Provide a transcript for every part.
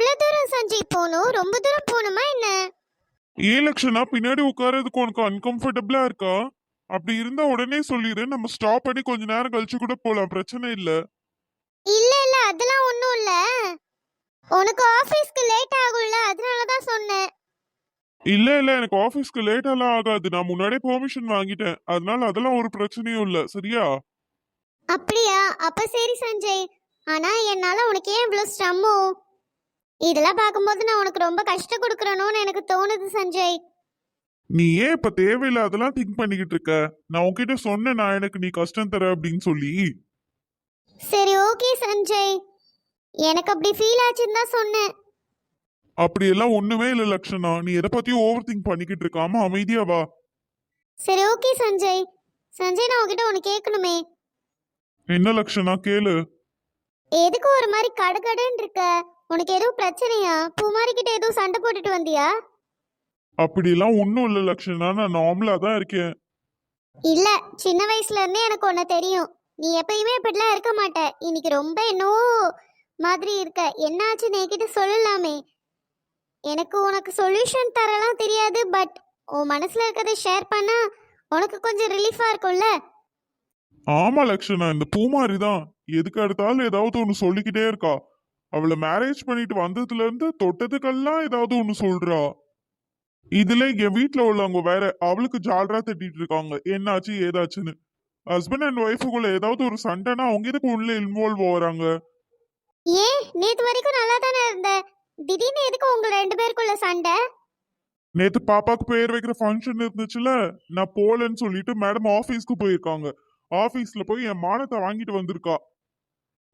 எவ்வளவு தூரம் சஞ்சய் போகணும்? ரொம்ப தூரம் போகணுமா என்ன? ஏன் லட்சணா பின்னாடி உட்காரதுக்கு உனக்கு அன்கம்ஃபர்டபுளா இருக்கா? அப்படி இருந்தா உடனே சொல்லிடு நம்ம ஸ்டாப் பண்ணி கொஞ்ச நேரம் கழிச்சு கூட போலாம். பிரச்சனை இல்ல. இல்ல இல்ல. அதெல்லாம் ஒண்ணும் இல்ல. உனக்கு ஆபீஸ்க்கு லேட் ஆகும்ல. அதனால தான் சொன்னேன். இல்ல இல்ல. எனக்கு ஆபீஸ்க்கு லேட் எல்லாம் ஆகாது. நான் முன்னாடியே பெர்மிஷன் வாங்கிட்டேன். அதனால அதெல்லாம் ஒரு பிரச்சனையும் இல்ல. சரியா? அப்படியா? அப்ப சரி சஞ்சய். ஆனா என்னால உனக்கு ஏன் இவ்வளவு ஸ்ட்ரம்மோ இதெல்லாம் பார்க்கும்போது நான் உனக்கு ரொம்ப கஷ்டம் கொடுக்கறனோன்னு எனக்கு தோணுது சஞ்சய். நீ ஏன் இப்ப தேவையில்லாதெல்லாம் திங்க் பண்ணிக்கிட்டு இருக்க? நான் உன்கிட்ட சொன்னேன் நான் எனக்கு நீ கஷ்டம் தர அப்படின்னு சொல்லி? சரி ஓகே சஞ்சய். எனக்கு அப்படி ஃபீல் ஆச்சுன்னு தான் சொன்னேன். அப்படியெல்லாம் ஒண்ணுமே இல்ல லட்சணா நீ எதை பத்தியும் ஓவர் திங்க் பண்ணிக்கிட்டு இருக்காம அமைதியா வா. சரி ஓகே சஞ்சய். சஞ்சய் நான் உன்கிட்ட ஒன்று கேட்கணுமே. என்ன லட்சணா கேளு. எதுக்கு ஒரு மாதிரி கடுகடுன்னு இருக்க? உனக்கு எதுவும் பிரச்சனையா? பூமாரி கிட்ட எதுவும் சண்டை போட்டுட்டு வந்தியா? அப்படியெல்லாம் ஒன்றும் இல்லை லட்சணா நான் நார்மலா தான் இருக்கேன். இல்ல சின்ன வயசுல இருந்தே எனக்கு ஒன்று தெரியும். நீ எப்பயுமே இப்படிலாம் இருக்க மாட்ட. இன்னைக்கு ரொம்ப என்னவோ மாதிரி இருக்க. என்னாச்சுன்னு என்கிட்ட சொல்லலாமே. எனக்கு உனக்கு சொல்யூஷன் தரலாம் தெரியாது பட் உன் மனசுல இருக்கிறத ஷேர் பண்ணா உனக்கு கொஞ்சம் ரிலீஃபா இருக்கும்ல? ஆமா லக்ஷனா இந்த பூமாரி தான். எதுக்கு எடுத்தாலும் ஏதாவது ஒன்று சொல்லிக்கிட்டே இருக்கா. அவளை மேரேஜ் பண்ணிட்டு வந்ததுல இருந்து தொட்டதுக்கெல்லாம் ஏதாவது ஒன்று சொல்றா. இதுல என் வீட்ல உள்ளவங்க வேற அவளுக்கு ஜாலரா தட்டிட்டு இருக்காங்க. என்னாச்சு ஏதாச்சுன்னு. ஹஸ்பண்ட் அண்ட் ஒய்ஃபுக்குள்ள ஏதாவது ஒரு சண்டைனா அவங்க எதுக்கு உள்ள இன்வால்வ் ஆகுறாங்க? ஏன்? நேத்து வரைக்கும் நல்லா தானே இருந்த? திடீர்னு எதுக்கு உங்க ரெண்டு பேருக்குள்ள சண்டை? நேத்து பாப்பாக்கு பேர் வைக்கிற ஃபங்க்ஷன் இருந்துச்சுல நான் போலன்னு சொல்லிட்டு மேடம் ஆபீஸ்க்கு போயிருக்காங்க. ஆபீஸ்ல போய் என் மானத்தை வாங்கிட்டு வந்திருக்கா.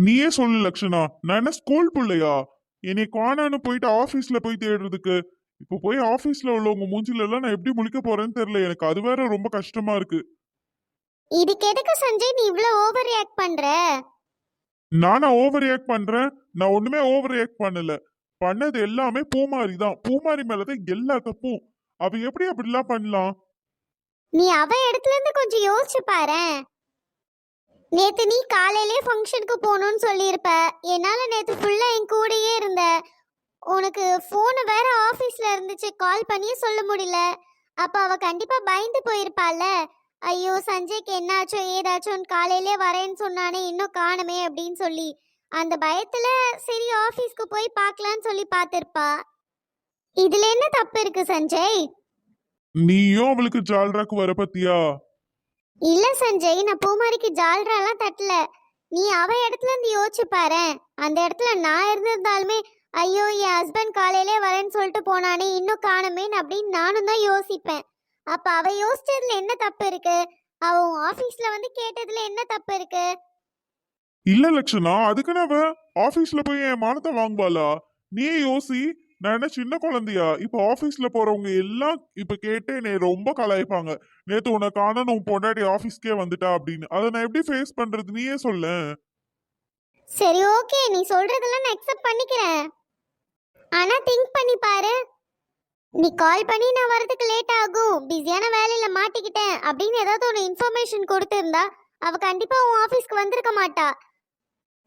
நீயே சொல்லு லக்ஷனா. நான் என்ன ஸ்கூல் பிள்ளையா? என்னை காணான்னு போயிட்டு ஆபீஸ்ல போய் தேடுறதுக்கு. இப்போ போய் ஆபீஸ்ல உள்ளவங்க மூஞ்சில எல்லாம் நான் எப்படி முழிக்க போறேன்னு தெரியல. எனக்கு அது வேற ரொம்ப கஷ்டமா இருக்கு. இதுக்கு எதுக்கு சஞ்சய் நீ இவ்ளோ ஓவர் ரியாக்ட் பண்ற? நானா ஓவர் ரியாக்ட் பண்றேன். நான் ஒண்ணுமே ஓவர் ரியாக்ட் பண்ணல. பண்ணது எல்லாமே பூமாரி தான். பூமாரி மேலதான் எல்லா தப்பும். அவ எப்படி அப்படிலாம் பண்ணலாம்? நீ அவ இடத்துல இருந்து கொஞ்சம் யோசிச்சு பாரேன். நேத்து நீ காலையிலே ஃபங்க்ஷனுக்கு போகணும்னு சொல்லியிருப்ப. என்னால் நேத்து ஃபுல்லாக என் கூடயே இருந்த. உனக்கு ஃபோனு வேற ஆஃபீஸில் இருந்துச்சு. கால் பண்ணியே சொல்ல முடியல. அப்போ அவள் கண்டிப்பாக பயந்து போயிருப்பாள்ல. ஐயோ சஞ்சய்க்கு என்னாச்சோ ஏதாச்சோன்னு காலையிலே வரேன்னு சொன்னானே இன்னும் காணுமே அப்படின்னு சொல்லி. அந்த பயத்தில் சரி ஆஃபீஸ்க்கு போய் பார்க்கலான்னு சொல்லி பார்த்துருப்பா. இதில் என்ன தப்பு இருக்கு சஞ்சய்? நீயும் அவளுக்கு ஜால்ராக்கு வர பத்தியா? இல்ல சஞ்சய் நான் பூமாரிக்கு ஜால்ராலாம் தட்டல. நீ அவ இடத்துல இருந்து யோசிச்சு பாரேன் அந்த இடத்துல நான் இருந்திருந்தாலுமே ஐயோ என் ஹஸ்பண்ட் காலையிலே வரேன்னு சொல்லிட்டு போனானே இன்னும் காணுமேன்னு அப்படின்னு நானும் தான் யோசிப்பேன். அப்ப அவ யோசிச்சதுல என்ன தப்பு இருக்கு? அவ உன் ஆபீஸ்ல வந்து கேட்டதுல என்ன தப்பு இருக்கு? இல்ல லட்சணா அதுக்குன்னு அவ ஆபீஸ்ல போய் என் மானத்தை வாங்குவாளா? நீ யோசி நான் என்ன சின்ன குழந்தையா? இப்ப ஆபீஸ்ல போறவங்க எல்லாம் இப்ப கேட்டு என்னை ரொம்ப கலாய்ப்பாங்க. நேத்து உன்னை காணணும் உன் பொண்டாட்டி ஆபீஸ்க்கே வந்துட்டா அப்படின்னு. அதை நான் எப்படி ஃபேஸ் பண்றது? நீயே சொல்ல. சரி ஓகே நீ சொல்றதெல்லாம் நான் அக்செப்ட் பண்ணிக்கிறேன். ஆனா திங்க் பண்ணி பாரு. நீ கால் பண்ணி நான் வரதுக்கு லேட் ஆகும். பிஸியான வேலையில மாட்டிக்கிட்டேன் அப்படின்னு ஏதாவது ஒரு இன்ஃபர்மேஷன் கொடுத்திருந்தா அவ கண்டிப்பா உன் ஆபீஸ்க்கு வந்திருக்க மாட்டா.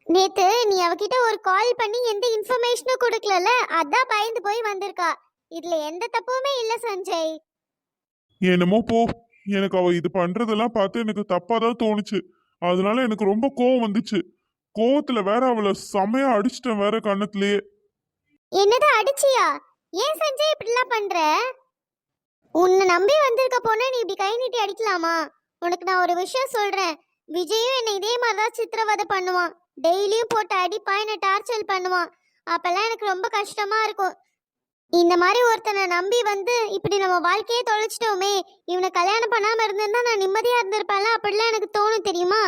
நேத்து நீ அவகிட்ட ஒரு கால் பண்ணி எந்த இன்ஃபர்மேஷனும் கொடுக்கலல அதான் பயந்து போய் வந்திருக்கா. இதுல எந்த தப்புமே இல்ல சஞ்சய். என்னமோ போ. எனக்கு அவ இது பண்றதெல்லாம் பார்த்து எனக்கு தப்பா தான் தோணுச்சு. அதனால எனக்கு ரொம்ப கோவம் வந்துச்சு. கோவத்துல வேற அவளை செமையா அடிச்சிட்டேன் வேற கண்ணத்திலேயே என்னது அடிச்சியா? ஏன் சஞ்சய் இப்படிலாம் பண்ற? உன்னை நம்பி வந்திருக்க பொண்ணை நீ இப்படி கை நீட்டி அடிக்கலாமா? உனக்கு நான் ஒரு விஷயம் சொல்றேன். விஜயும் என்னை இதே மாதிரி தான் சித்திரவதை பண்ணுவான். டெய்லியும் போட்டு அடிப்பா என்னை டார்ச்சர் பண்ணுவான் அப்பெல்லாம் எனக்கு ரொம்ப கஷ்டமா இருக்கும். இந்த மாதிரி ஒருத்தனை நம்பி வந்து இப்படி நம்ம வாழ்க்கையே தொலைச்சிட்டோமே இவனை கல்யாணம் பண்ணாம இருந்திருந்தா நான் நிம்மதியா இருந்திருப்பேன்ல அப்படிலாம் எனக்கு தோணும் தெரியுமா?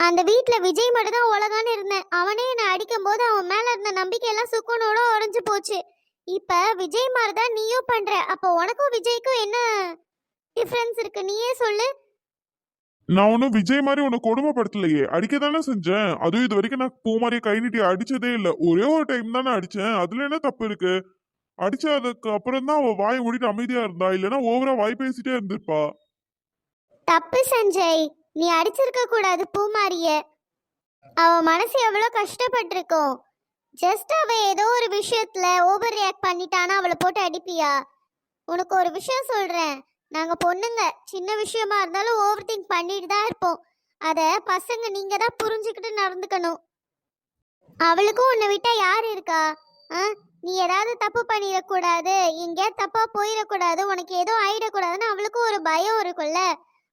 அந்த வீட்டில் விஜய் மட்டும் தான் உலகான்னு இருந்தேன். அவனே என்னை அடிக்கும் போது அவன் மேல இருந்த நம்பிக்கையெல்லாம் சுக்குனோட போச்சு. இப்ப விஜய் மாதிரி தான் நீயும் பண்ற. அப்போ உனக்கும் விஜய்க்கும் என்ன டிஃபரன்ஸ் இருக்கு? நீயே சொல்லு. நான் ஒன்றும் விஜய் மாதிரி உன்னை கொடுமைப்படுத்தலையே. அடிக்க தானே செஞ்சேன்? அதுவும் இது வரைக்கும் நான் பூ மாதிரி கை நீட்டி அடிச்சதே இல்லை. ஒரே ஒரு டைம் தானே அடிச்சேன். அதுல என்ன தப்பு இருக்கு? அடிச்சதுக்கு அப்புறம் தான் அவ வாய் மூடிட்டு அமைதியா இருந்தா? இல்லைன்னா ஓவரா வாய் பேசிட்டே இருந்திருப்பா. தப்பு சஞ்சய். நீ அடிச்சிருக்க கூடாது பூமாரிய அவ மனசு எவ்வளவு கஷ்டப்பட்டிருக்கோம். ஜஸ்ட் அவ ஏதோ ஒரு விஷயத்துல ஓவர் ரியாக்ட் பண்ணிட்டானா அவளை போட்டு அடிப்பியா? உனக்கு ஒரு விஷயம் சொல்றேன். நாங்கள் பொண்ணுங்க. சின்ன விஷயமா இருந்தாலும் ஓவர் திங்க் பண்ணிட்டு தான் இருப்போம். அதை பசங்க நீங்கள் தான் புரிஞ்சுக்கிட்டு நடந்துக்கணும். அவளுக்கும் உன்னை விட்டால் யார் இருக்கா? ஆ? நீ ஏதாவது தப்பு பண்ணிடக்கூடாது. எங்கேயாவது தப்பாக போயிடக்கூடாது. உனக்கு ஏதோ ஆயிடக்கூடாதுன்னு அவளுக்கும் ஒரு பயம் இருக்கும்ல.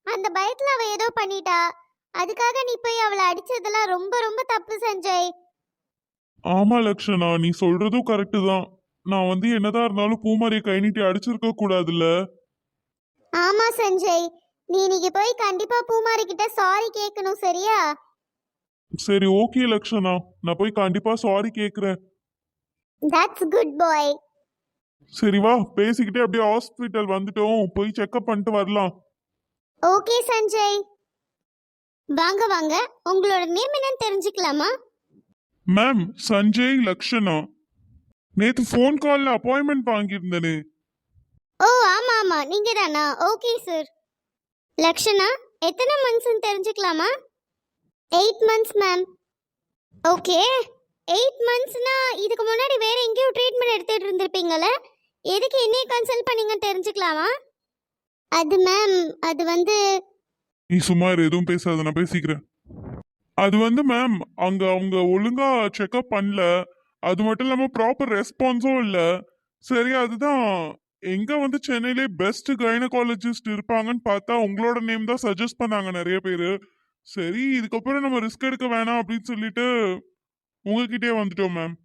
அந்த பயத்தில் அவள் ஏதோ பண்ணிட்டா. அதுக்காக நீ போய் அவளை அடிச்சதெல்லாம் ரொம்ப ரொம்ப தப்பு செஞ்சய். ஆமா லக்ஷனா. நீ சொல்றதும் கரெக்டு தான். நான் வந்து என்னதான் இருந்தாலும் பூமாரியை கை நீட்டி அடிச்சிருக்க கூடாதுல்ல ஆமா சஞ்சய் நீ இன்னைக்கு போய் கண்டிப்பா பூமாரி கிட்ட சாரி கேட்கணும் சரியா? சரி ஓகே லக்ஷனா. நான் போய் கண்டிப்பா சாரி கேக்குறேன். தட்ஸ் குட் பாய் சரி வா பேசிக்கிட்டே அப்படியே ஹாஸ்பிட்டல் வந்துட்டோம். போய் செக்அப் பண்ணிட்டு வரலாம். ஓகே சஞ்சய். வாங்க வாங்க. உங்களோட நேம் என்னன்னு தெரிஞ்சுக்கலாமா? மேம் சஞ்சய் லக்ஷனா. நேத்து ஃபோன் கால்ல அப்பாயின்மெண்ட் வாங்கியிருந்தேனே. ஓ ஆமா ஆமா. நீங்க தானா? ஓகே சார் லக்ஷனா எத்தனை மந்த்ஸ்னு தெரிஞ்சுக்கலாமா? Eight months ma'am okay eight மந்த்ஸ்னா இதுக்கு முன்னாடி வேற எங்கேயோ ட்ரீட்மெண்ட் எடுத்துட்டு இருந்திருப்பீங்கள எதுக்கு என்னைய கன்சல்ட் பண்ணீங்கன்னு தெரிஞ்சுக்கலாமா? அது மேம் அது வந்து நீ சும்மா இரு, எதுவும் பேசாத நான் பேசிக்கிறேன். அது வந்து மேம் அங்க அவங்க ஒழுங்கா செக்அப் பண்ணல. அது மட்டும் இல்லாம ப்ராப்பர் ரெஸ்பான்ஸும் இல்ல. சரி அதுதான். எங்க வந்து சென்னையிலே பெஸ்ட் கைனகாலஜிஸ்ட் இருப்பாங்கன்னு பார்த்தா உங்களோட நேம் தான் சஜஸ்ட் பண்ணாங்க நிறைய பேர். சரி இதுக்கப்புறம் நம்ம ரிஸ்க் எடுக்க வேணாம் அப்படின்னு சொல்லிட்டு உங்ககிட்டயே வந்துட்டோம் மேம்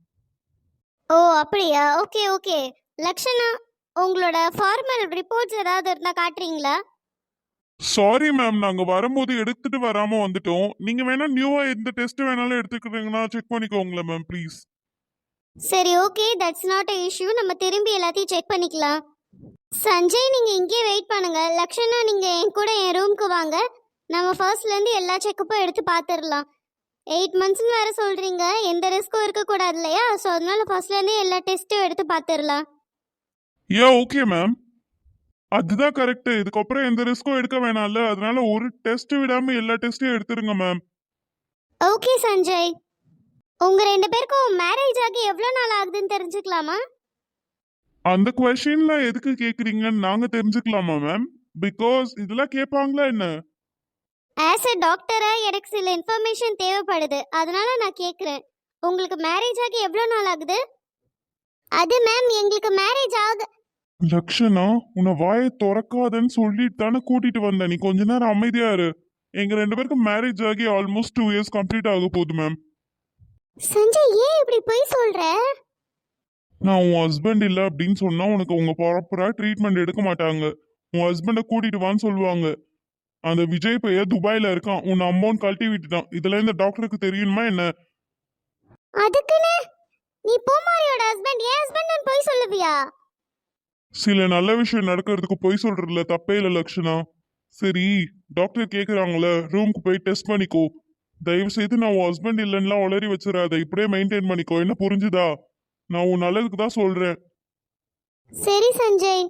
ஓ அப்படியா? ஓகே ஓகே லக்ஷனா உங்களோட ஃபார்மல் ரிப்போர்ட்ஸ் ஏதாவது இருந்தால் காட்டுறீங்களா? சாரி மேம் நாங்க வரும்போது எடுத்துட்டு வராம வந்துட்டோம். நீங்க வேணா நியூவா எந்த டெஸ்ட் வேணாலும் எடுத்துக்கிறீங்கன்னா செக் பண்ணிக்கோங்களேன் மேம் ப்ளீஸ் சரி okay that's not a issue நம்ம திரும்பி எல்லாத்தையும் செக் பண்ணிக்கலாம். சஞ்சய் நீங்கள் இங்கேயே வெயிட் பண்ணுங்க. லக்ஷனா நீங்கள் என் கூட என் ரூமுக்கு வாங்க. நம்ம ஃபர்ஸ்ட்லேருந்து எல்லா செக்கப்பும் எடுத்து பார்த்துடலாம் எயிட் மந்த்ஸ்னு வேறு சொல்கிறீங்க எந்த ரிஸ்க்கும் இருக்கக்கூடாது இல்லையா? ஸோ அதனால ஃபர்ஸ்ட்லேருந்தே எல்லா டெஸ்ட்டும் எடுத்து பார்த்துடலாம் யா ஓகே மேம் அதுதான் கரெக்ட் இதுக்கப்புறம் எந்த ரிஸ்க்கும் எடுக்க வேணாம்ல. அதனால ஒரு டெஸ்ட் விடாம எல்லா டெஸ்ட்டையும் எடுத்துருங்க மேம் ஓகே சஞ்சய். உங்கள் ரெண்டு பேருக்கும் மேரேஜ் ஆகி எவ்வளோ நாள் ஆகுதுன்னு தெரிஞ்சுக்கலாமா? அந்த கொஸ்டின்ல எதுக்கு கேக்குறீங்கன்னு நாங்க தெரிஞ்சுக்கலாமா மேம் பிகாஸ் இதெல்லாம் கேட்பாங்களா என்ன? ஆஸ் அ டாக்டராக எனக்கு சில இன்ஃபர்மேஷன் தேவைப்படுது. அதனால நான் கேட்குறேன் உங்களுக்கு மேரேஜ் ஆகி எவ்வளோ நாள் ஆகுது? அது மேம் எங்களுக்கு மேரேஜ் ஆக லக்ஷனா உன்னை வாயை திறக்காதன்னு சொல்லிட்டு தானே கூட்டிட்டு வந்தேன் நீ கொஞ்ச நேரம் அமைதியா இரு. எங்க ரெண்டு பேருக்கும் மேரேஜ் ஆகி ஆல்மோஸ்ட் டூ இயர்ஸ் கம்ப்ளீட் ஆக போகுது மேம் சஞ்சய் ஏன் இப்படி போய் சொல்ற? நான் உன் ஹஸ்பண்ட் இல்ல அப்படின்னு சொன்னா உனக்கு உங்க ப்ராப்பரா ட்ரீட்மெண்ட் எடுக்க மாட்டாங்க. உன் ஹஸ்பண்டை கூட்டிட்டு வான்னு சொல்லுவாங்க. அந்த விஜய் பையன் துபாயில இருக்கான். உன் அமௌண்ட் கழட்டி விட்டுட்டான். இதெல்லாம் இந்த டாக்டருக்கு தெரியுமா என்ன? அதுக்குன்னு? நீ பூமாரியோட ஹஸ்பண்ட் ஏன் ஹஸ்பண்ட் போய் சொல்லுவியா? சில நல்ல விஷயம் நடக்கிறதுக்கு பொய் சொல்றதுல தப்பே இல்லை லக்ஷனா. சரி டாக்டர் கேக்குறாங்களே ரூமுக்கு போய் டெஸ்ட் பண்ணிக்கோ. தயவு செய்து நான் உன் ஹஸ்பண்ட் இல்லைன்னுலாம் உளறி வச்சிடாத. இப்படியே மெயின்டைன் பண்ணிக்கோ. என்ன புரிஞ்சுதா? நான் உன் நல்லதுக்கு தான் சொல்றேன். சரி சஞ்சய்.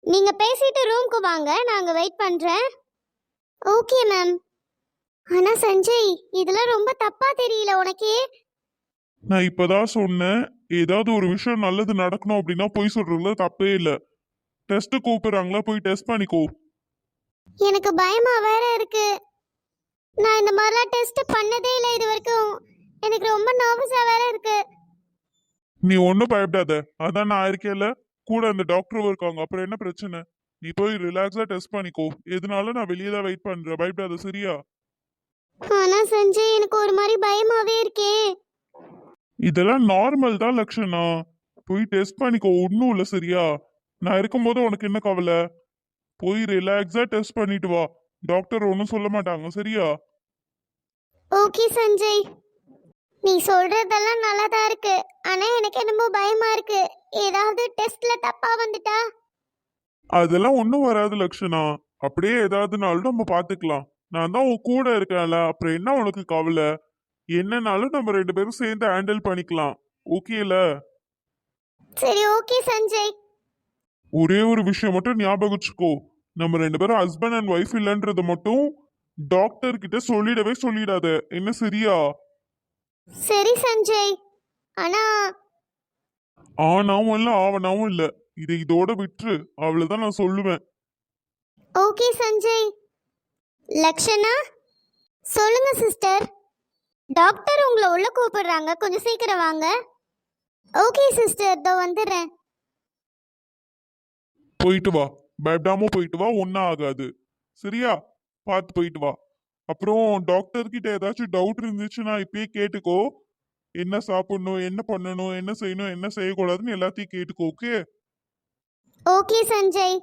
நீங்க பேசிட்டு ரூம்க்கு வாங்க. நாங்க வெயிட் பண்றேன். ஓகே மேம் ஆனா சஞ்சய் இதெல்லாம் ரொம்ப தப்பா தெரியல உனக்கே. நான் இப்பதான் சொன்னேன். ஏதாவது ஒரு விஷயம் நல்லது நடக்கணும் அப்படின்னா பொய் சொல்றதுல தப்பே இல்லை. டெஸ்ட் கூப்பிடுறாங்களா? போய் டெஸ்ட் பண்ணிக்கோ. எனக்கு பயமா வேற இருக்கு. நான் இந்த மாதிரிலாம் டெஸ்ட் பண்ணதே இல்லை இது வரைக்கும். எனக்கு ரொம்ப நர்வஸா வேற இருக்கு. நீ ஒன்றும் பயப்படாத. அதான் நான் இருக்கேன்ல. கூட அந்த டாக்டரும் இருக்காங்க. அப்புறம் என்ன பிரச்சனை? நீ போய் ரிலாக்ஸா டெஸ்ட் பண்ணிக்கோ. எதுனாலும் நான் வெளியே தான் வெயிட் பண்றேன். பயப்படாத சரியா? ஆனா சஞ்சய் எனக்கு ஒரு மாதிரி பயமாவே இருக்கே. இதெல்லாம் நார்மல் தான் லக்ஷனா. போய் டெஸ்ட் பண்ணிக்கோ. ஒன்றும் இல்லை சரியா? நான் இருக்கும்போது உனக்கு என்ன கவலை? போய் ரிலாக்ஸா டெஸ்ட் பண்ணிட்டு வா. டாக்டர் ஒன்றும் சொல்ல மாட்டாங்க சரியா? ஓகே சஞ்சய். நீ சொல்றதெல்லாம் நல்லா தான் இருக்கு. ஆனா எனக்கு என்னமோ பயமா இருக்கு. ஏதாவது டெஸ்ட்ல தப்பா வந்துட்டா? அதெல்லாம் ஒன்றும் வராது லக்ஷனா. அப்படியே ஏதாவதுனாலும் நம்ம பார்த்துக்கலாம் நான் தான் உன் கூட இருக்கேன்ல. அப்புறம் என்ன உனக்கு கவலை? என்னனாலும் நம்ம ரெண்டு பேரும் சேர்ந்து ஹேண்டில் பண்ணிக்கலாம். ஓகேல சரி ஓகே சஞ்சய். ஒரே ஒரு விஷயம் மட்டும் ஞாபகம் வச்சுக்கோ. நம்ம ரெண்டு பேரும் ஹஸ்பண்ட் அண்ட் ஒய்ஃப் இல்லைன்றத மட்டும் டாக்டர் கிட்ட சொல்லிடவே சொல்லிடாத. என்ன சரியா? சரி சஞ்சய். ஆனா ஆனாவும் இல்ல ஆவனாவும் இல்ல. இதை இதோட விட்டுரு. அவ்வளவுதான் நான் சொல்லுவேன். ஓகே சஞ்சய். லக்ஷனா? சொல்லுங்க சிஸ்டர். டாக்டர் உங்களை உள்ள கூப்பிடுறாங்க. கொஞ்சம் சீக்கிரம் வாங்க. Okay sister. இதோ வந்துடுறேன். போயிட்டு வா. பயப்படாம போயிட்டு வா. ஒன்னும் ஆகாது. சரியா? பார்த்து போயிட்டு வா. அப்புறம் டாக்டர் கிட்ட ஏதாச்சும் டவுட் இருந்துச்சுன்னா இப்பயே கேட்டுக்கோ. என்ன சாப்பிடணும் என்ன பண்ணணும் என்ன செய்யணும் என்ன செய்யக்கூடாதுன்னு எல்லாத்தையும் கேட்டுக்கோ ஓகே ஓகே சஞ்சய்.